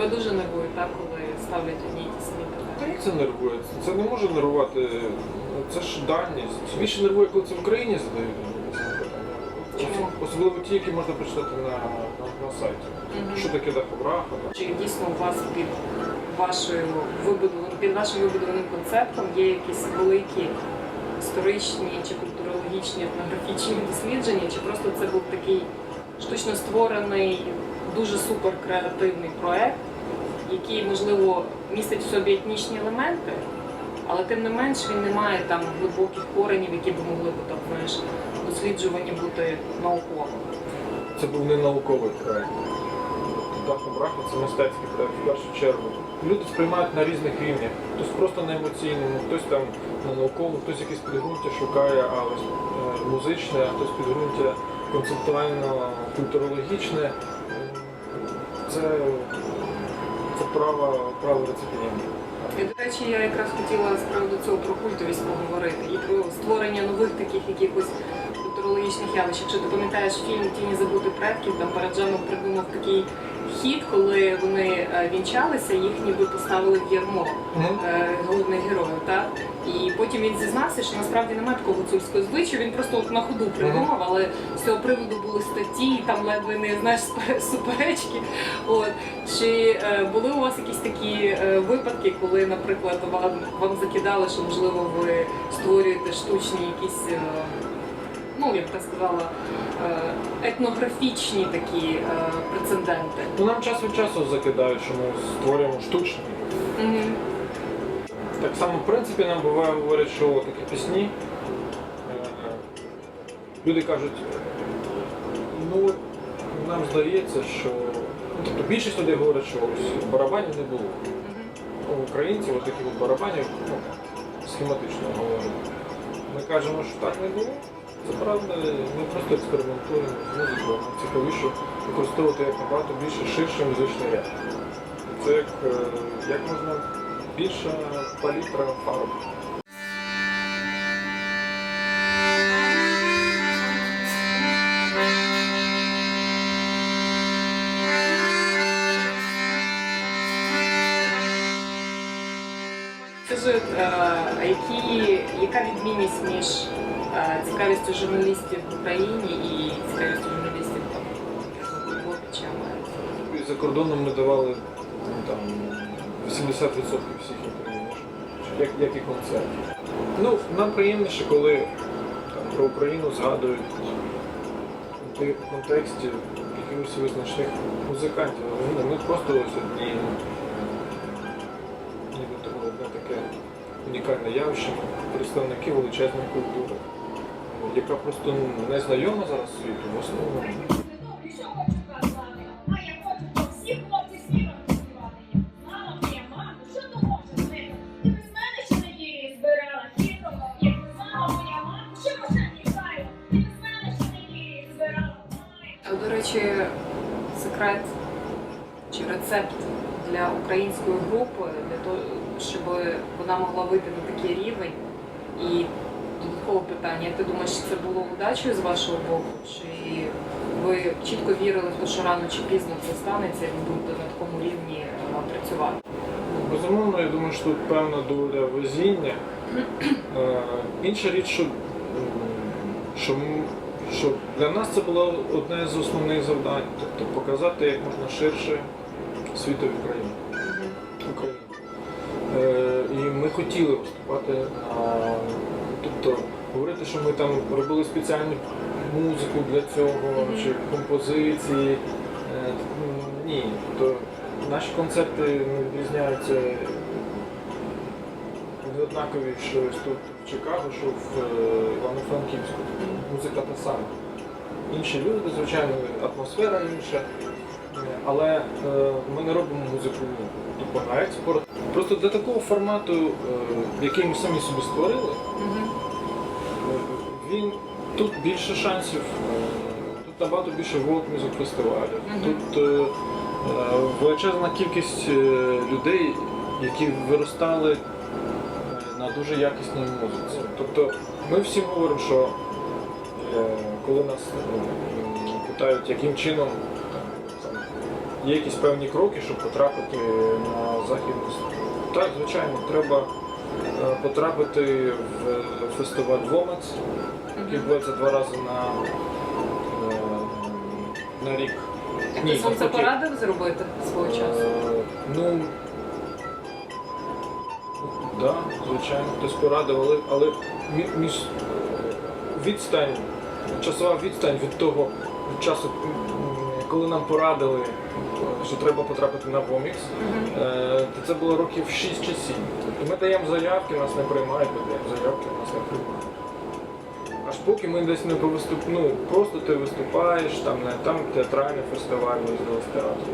Тебе дуже нервує, так, коли ставлять одні й ті самі Та питання? як це нервує? Це не може нервувати. Це ж даність. Більше нервує, коли це в Україні задають. Чому? Особливо ті, які можна прочитати на, на, на сайті. Мгм. Що таке дахобраха? Чи дійсно у вас під вашою вибудованим під вашим вибудованим концептом є якісь великі історичні чи культурологічні етнографічні дослідження, чи просто це був такий штучно створений, дуже супер креативний проект, який можливо містить в собі етнічні елементи, але тим не менш він не має там глибоких коренів, які б могли б там знаєш досліджувані бути науково. Це був не науковий проект. Дахобраха це мистецький проект в першу чергу. Люди сприймають на різних рівнях. Хтось просто на емоційному, хтось там на науковому, хтось якесь підґрунтя шукає, але е, музичне, а хтось підґрунтя концептуально культурологічне. Це, це право, реципієнта. І, до речі, я якраз хотіла з приводу цього про культовість поговорити і про створення нових таких якихось культурологічних явищ. Якщо ти пам'ятаєш фільм Тіні забути предків, там Параджанов придумав такий хід, коли вони е, вінчалися, їх ніби поставили в ярмо е, головних героїв. Так? І потім він зізнався, що насправді немає такого гуцульського звичаю, він просто от на ходу придумав, але з цього приводу були статті, і там ледве не знаєш суперечки. От. Чи е, були у вас якісь такі випадки, коли, наприклад, вам, вам закидали, що можливо ви створюєте штучні якісь, ну як ти сказала, е, етнографічні такі е, прецеденти? Ну, нам час від часу закидають, що ми створюємо штучний. Мгм. Так само, в принципі, нам буває говорять, що такі пісні. е, Люди кажуть, ну нам здається, що. Ну, тобто більшість людей говорять, що ось барабанів не було. У українців от таких барабанів, ну, схематично говоримо. Ми кажемо, що так не було. Це правда, ми просто експериментуємо з музикою. Нам цікавіше використовувати як набагато більше ширший музичний ряд. Це як, е, як можна більша палітра фарб. Скажи, е, які, яка відмінність між цікавістю журналістів в Україні і цікавістю журналістів там, чи За кордоном ми давали ну, там 80% всіх як, як і концертів. Ну, нам приємніше, коли там, про Україну згадують в контексті якихось визначних музикантів. Але Ми просто ось одні, ніби одне таке унікальне явище, представники величезної культури, яка просто не знайома зараз світу в основному. Що хочу казати? А я хочу, всі хлопці співали співати. Мама моя, мама, що то може знати? Ти без мене щонеділі збирала хітро. Як мама моя, мама, що може ніхай? Ти без мене щонеділі збирала май. До речі, секрет чи рецепт для української групи, для того, щоб вона могла вийти на такий рівень. І додаткове питання, ти думаєш, це було удачею з вашого боку? Чи ви чітко вірили в те, що рано чи пізно це станеться, і ви будете на такому рівні е, працювати? Безумовно, я думаю, що тут певна доля везіння. Е, Інша річ, що, що, що для нас це було одне з основних завдань, тобто показати як можна ширше світові країни. Україну. Е, І ми хотіли виступати на тобто говорити, що ми там робили спеціальну музику для цього, чи композиції. Е, Ні, тобто наші концерти не відрізняються вони однакові, що тут в Чикаго, що в е, Івано-Франківську. Музика та сама. Інші люди, звичайно, атмосфера інша. Але е, ми не робимо музику ну, тупо на експорт. Просто для такого формату, е, який ми самі собі створили, він тут більше шансів, е, тут набагато більше World Music фестивалів. Тут е, величезна кількість людей, які виростали на дуже якісній музиці. Тобто ми всім говоримо, що коли нас питають, яким чином є якісь певні кроки, щоб потрапити на західну. Так, звичайно, треба е, потрапити в фестиваль Вомець, який відбувається два рази на, е, на рік. Ні, Хтось вам це порадив зробити свого часу? Е, Ну, да, звичайно, хтось порадив, але, але між е, відстань, часова відстань від того часу, м, коли нам порадили, е, що треба потрапити на Вомікс, е, то це було років 6 чи 7. Тобто ми даємо заявки, нас не приймають, ми даємо заявки, нас не приймають. Аж поки ми десь не повиступ... ну, просто ти виступаєш, там не там театральний фестиваль, ми в театрі.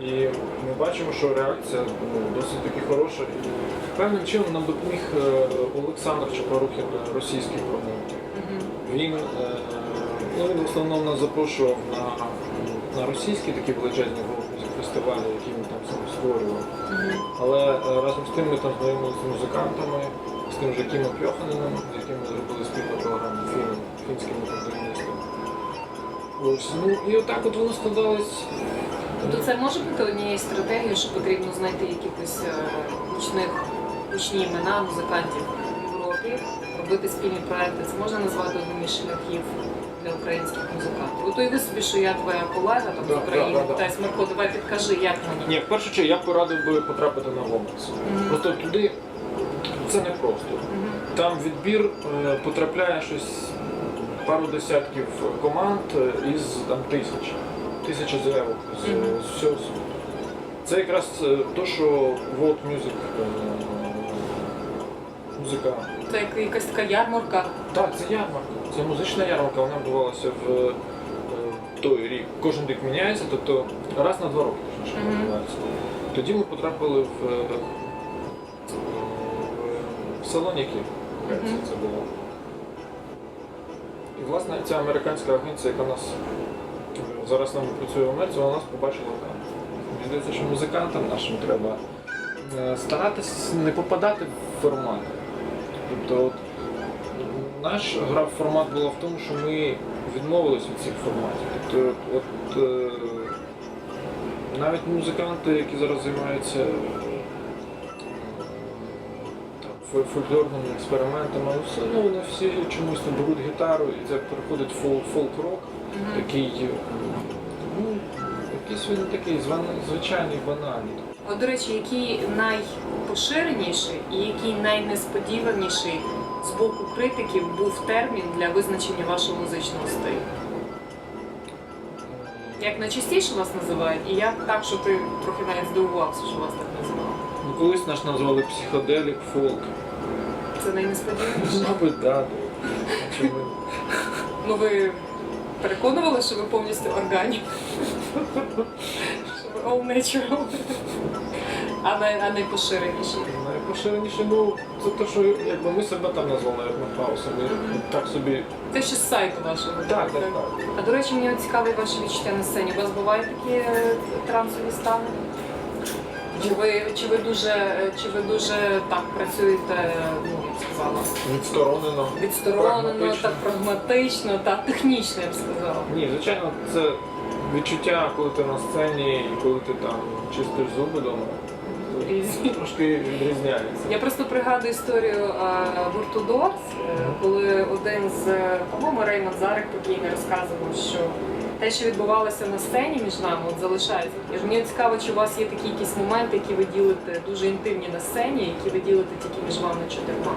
І ми бачимо, що реакція ну, досить таки хороша. І певним чином нам допоміг е, Олександр Чапорухін, е, російський промоутер. Він, ну, в основному нас запрошував на, на російські такі величезні фестивалі, які він там сам створював. Мгм. Але е, разом з тим ми там знайомилися з музикантами, з тим же Кімо Пьоханином, з яким ми зробили спільну програму фільм, фінським. Ось, ну і отак от воно складалось. Тобто це може бути однією стратегією, що потрібно знайти якихось е, гучних гучні імена музикантів в Європі, робити спільні проекти. Це можна назвати одним із шляхів для українських музикантів. От уяви собі, що я твоя колега там Да, з України, да, да, да. питаюсь, Марко, давай підкажи, як мені. Ні, в першу чергу я б порадив би потрапити на Вомекс. Мгм. Просто туди це не просто. Мгм. Там відбір е, потрапляє щось пару десятків команд е, із там тисяч. Тисяча заявок з, Мгм. з всього світу. Це якраз е, то, що World Music е, музика. Це як якась така ярмарка. Так, це ярмарка. Це музична ярмарка, вона відбувалася в е, той рік. Кожен рік міняється, тобто раз на два роки точніше, відбувається. Тоді ми потрапили в, е, в Салоніки. Мгм. Це було. І власне ця американська агенція, яка нас зараз нами працює в Америці, вона нас побачила там. Мені здається, що музикантам нашим треба е, старатись не попадати в формат. Тобто от, наш гра формат була в тому, що ми відмовились від цих форматів. Тобто, от, е, навіть музиканти, які зараз займаються е, там, фольклорними експериментами, але все одно вони всі чомусь беруть гітару і це переходить фол- фолк-рок, Мгм. Якийсь він такий звичайний, банальний. От, до речі, який найпоширеніший і який найнесподіваніший з боку критиків був термін для визначення вашого музичного стилю? Як найчастіше вас називають, і як так, що ти трохи навіть здивувався, що вас так називали? Ну, колись наш назвали психоделік фолк. Це найнесподіваніше. Мабуть, так. Ну ви переконували, що ви повністю органі? All natural? А, най, а найпоширеніший? Найпоширеніше, ну, це те, що якби ми себе там назвали Мгм. так собі. Це ще з сайту вашого. Так, так, так. А до речі, мені цікаві ваші відчуття на сцені. У вас бувають такі е, трансові стани? Чи ви, чи ви дуже, е, чи ви дуже так працюєте, ну я б сказала, Відсторонено. відсторонено, Прагматично. так прагматично, так технічно, я б сказала. Ні, звичайно, це відчуття, коли ти на сцені і коли ти там чистиш зуби вдома. Різні. Трошки відрізняється. Я просто пригадую історію е, гурту Дорс, е, коли один з, е, по-моєму, Реймонд Зарик покійний розказував, що те, що відбувалося на сцені між нами, от залишається. І мені цікаво, чи у вас є такі якісь моменти, які ви ділите дуже інтимні на сцені, які ви ділите тільки між вами чотирма.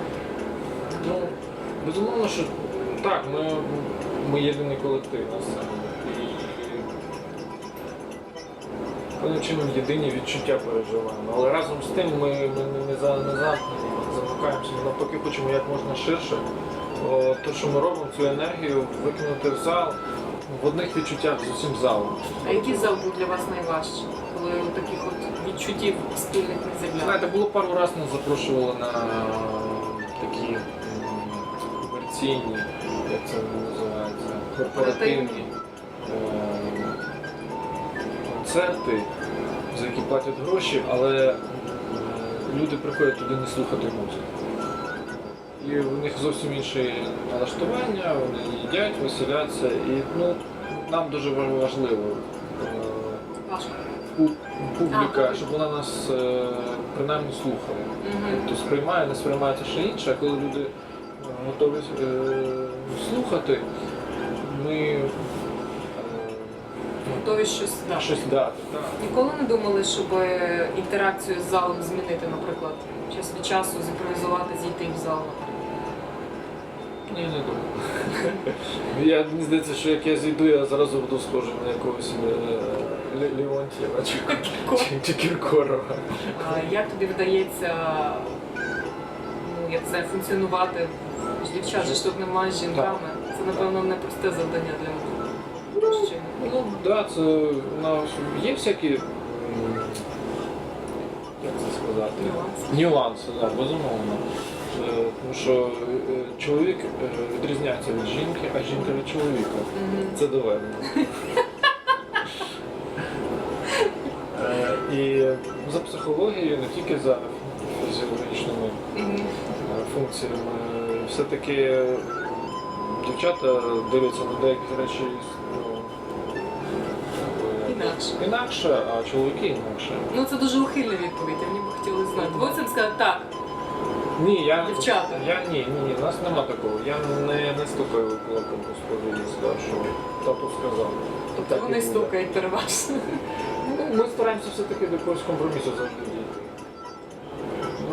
Ну, безумовно, що так, ми, ми єдиний колектив на сцені. Певним чином єдині відчуття переживаємо. Але разом з тим ми, ми не, не, за, не замкнені, не замикаємося. Ми навпаки хочемо як можна ширше. О, те, що ми робимо, цю енергію викинути в зал в одних відчуттях з усім залом. А який зал був для вас найважчий, коли от таких от відчуттів спільних не з'являлося? Знаєте, було пару разів нас запрошували на такі комерційні, як це називається, корпоративні концерти, за які платять гроші, але люди приходять туди не слухати музику. І в них зовсім інше налаштування, вони їдять, веселяться. І ну, нам дуже важливо е, публіка, щоб вона нас е, принаймні слухала. Тобто сприймає, не сприймає це ще інше, а коли люди е, готові е, слухати, ми е, Готові щось дати. щось дати. Так. Ніколи не думали, щоб е, інтеракцію з залом змінити, наприклад, час від часу зімпровізувати, зійти в зал. Ні, не думаю. Я мені здається, що як я зійду, я зразу буду схожий на якогось е, Ле- Леонтьєва чи, чи, чи Кіркорова. А Як тобі вдається ну, я не знаю, функціонувати з дівчат, же ж тут немає з жінками? Це, напевно, непросте завдання для мужчин. Ну так, да, це у нас є всякі. Як це сказати? Нюанси. Так, безумовно. Е, Тому що е, чоловік е, відрізняється від жінки, а жінка від чоловіка. Це доведено. Е, І за психологією, не тільки за фізіологічними е, функціями, все-таки дівчата дивляться на деякі речі е, Інакше. інакше, а чоловіки інакше. Ну це дуже ухильна відповідь, а мені б хотіли знати. Ви цим сказати так. Ні, я, Дівчата. я ні, ні, ні, у нас нема такого. Я не, не стукаю кулаком по столі і сказав, що тато сказав. Тобто Так і вони буде. стукають переважно. Ну, Ми стараємося все-таки до якогось компромісу завжди дійти.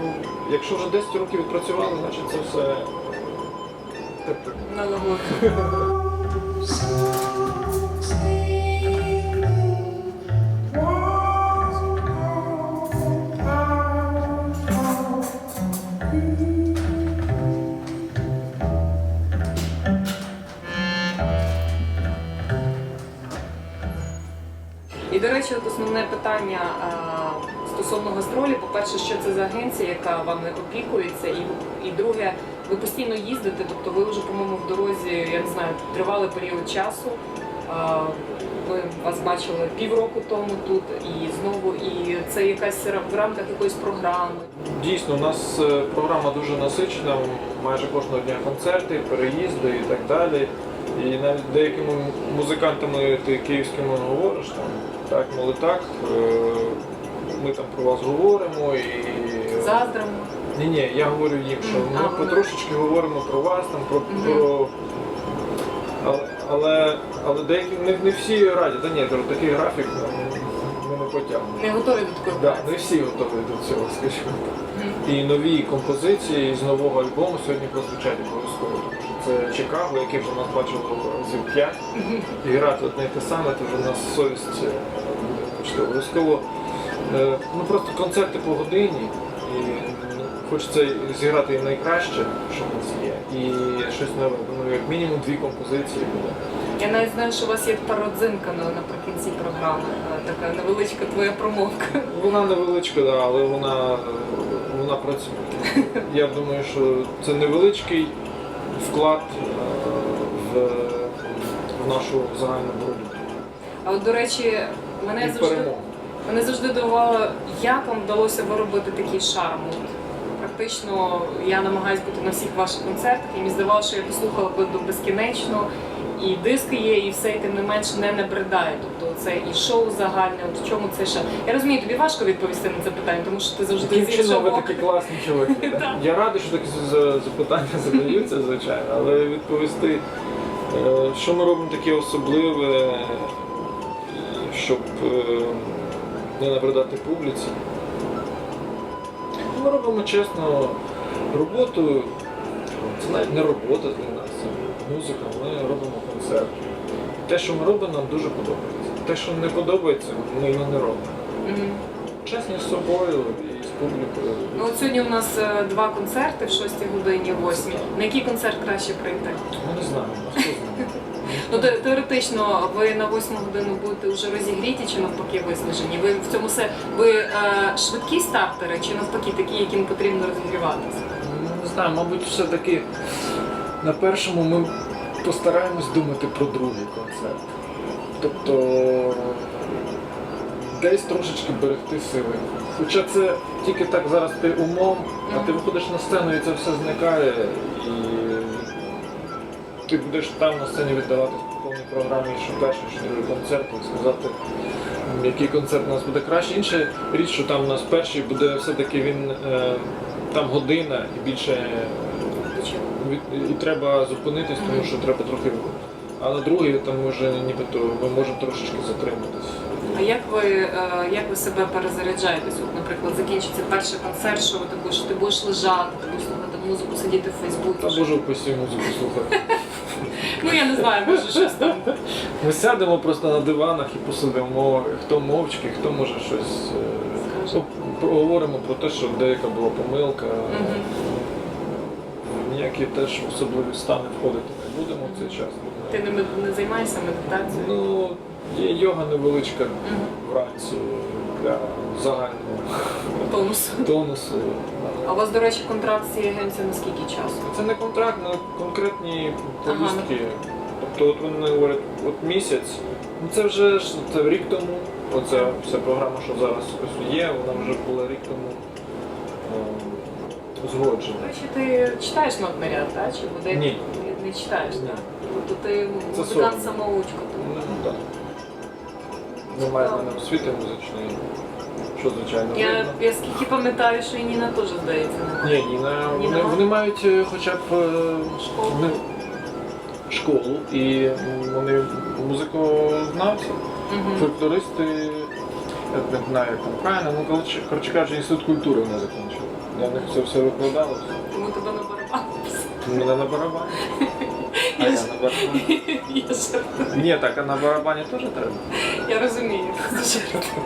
Ну, якщо вже 10 років відпрацювали, значить це все. Тобто, речі, от основне питання стосовно гастролі, по-перше, що це за агенція, яка вами опікується, і, і друге, ви постійно їздите, тобто ви вже, по-моєму, в дорозі, я не знаю, тривалий період часу. Ми вас бачили півроку тому тут і знову, і це якась в рамках якоїсь програми. Дійсно, у нас е, програма дуже насичена, майже кожного дня концерти, переїзди і так далі. І навіть деякими музикантами ти київськими говориш, там, так, моли так, е, ми там про вас говоримо і. Заздримо. Ні, ні, я говорю їм, що ми А, потрошечки говоримо про вас, там, про. Мгм. про... Але, але, деякі не, не всі раді, та ні, такий графік ну, ми не потягнемо. Не готові до такої Да, не всі готові до цього, скажімо. Мгм. І нові композиції з нового альбому сьогодні прозвучать обов'язково. Тому що це Чикаго, який вже нас бачило разів п'ять. І грати одне й те саме, то вже нас совість е. Обов'язково. е, Ну просто концерти по годині. І ну, хочеться зіграти і найкраще, що в нас є. І щось нове. Ну, як мінімум дві композиції буде. Я навіть знаю, що у вас є така родзинка наприкінці програми, е, така невеличка твоя промовка. Вона невеличка, да, але вона, вона працює. Я думаю, що це невеличкий вклад е, в, в нашу загальну боротьбу. А от, до речі, мене І завжди, перемогу. мене завжди дивувало, як вам вдалося виробити такий шарм. Практично я намагаюся бути на всіх ваших концертах, і мені здавалося, що я послухала би до безкінечно, і диски є, і все, і тим не менш не набридає. Тобто це і шоу загальне, от в чому це ще. Я розумію, тобі важко відповісти на це питання, тому що ти завжди чином ви такі класні чоловіки. Я радий, що такі запитання задаються, звичайно, але відповісти, е, що ми робимо таке особливе, щоб е, не набридати публіці. Ми робимо чесно роботу. Це навіть не робота для нас, це музика, ми робимо концерт. Те, що ми робимо, нам дуже подобається. Те, що не подобається, ми його не робимо. Мгм. Чесні з собою і з публікою. Ну от сьогодні у нас е, два концерти в 6 годині, 8. На який концерт краще прийти? Ми не а хто знає. Ну те- теоретично ви на 8 годину будете вже розігріті чи навпаки виснажені? Ви в цьому все ви е, швидкі стартери чи навпаки такі, яким потрібно розігріватися? Не знаю, мабуть, все-таки на першому ми постараємось думати про другий концерт. Тобто десь трошечки берегти сили. Хоча це тільки так зараз ти умом, а ти виходиш на сцену і це все зникає, і ти будеш там на сцені віддавати повній програмі, що перший, що другий концерт, сказати який концерт у нас буде краще. Інша річ, що там у нас перший буде все-таки він е, там година і більше від- і треба зупинитись, тому що треба трохи. А на другий там вже нібито ми можемо трошечки затриматись. А як ви, е, як ви себе перезаряджаєтесь? От, наприклад, закінчиться перший концерт, що ви також ти будеш лежати, ти будеш слухати музику, сидіти в Фейсбуці. Та можу постійно музику слухати. Ну я не знаю, може щось там. Ми сядемо просто на диванах і посидимо, хто мовчки, хто може щось. е, Поговоримо про те, що деяка була помилка. Ніякі теж особливі стани входити не будемо в цей час. Ти не, мед- не займаєшся медитацією? Ну, є йога невеличка Мгм. вранці для загального Тонус. тонусу. А у вас, до речі, контракт з цією агенцією на скільки часу? Це не контракт, на конкретні Ага, повістки. Тобто от вони говорять, от місяць, ну це вже ж це рік тому. Оця вся програма, що зараз ось є, вона вже була рік тому е, узгоджена. До речі, ти читаєш ряд, так? Чи буде? Ні. Не читаєш, Ні. так? Тобто ти Це музикант сором. самоучка. Ну, так. Немає в мене освіти музичної, що звичайно. Я, я скільки пам'ятаю, що і Ніна теж здається. Ні, Ніна, Ні, вони, вони мають е, хоча б е, Школу. вони- школу і м, вони музикознавці, фольклористи, я не знаю, як там правильно, ну коротше, коротше кажучи, інститут культури вони закінчили. Для них це все викладалося. Тому тебе на барабан. Мене на барабані. А я на барабані. Я жартую. Ні, так, а на барабані теж треба. Я розумію, просто жартую.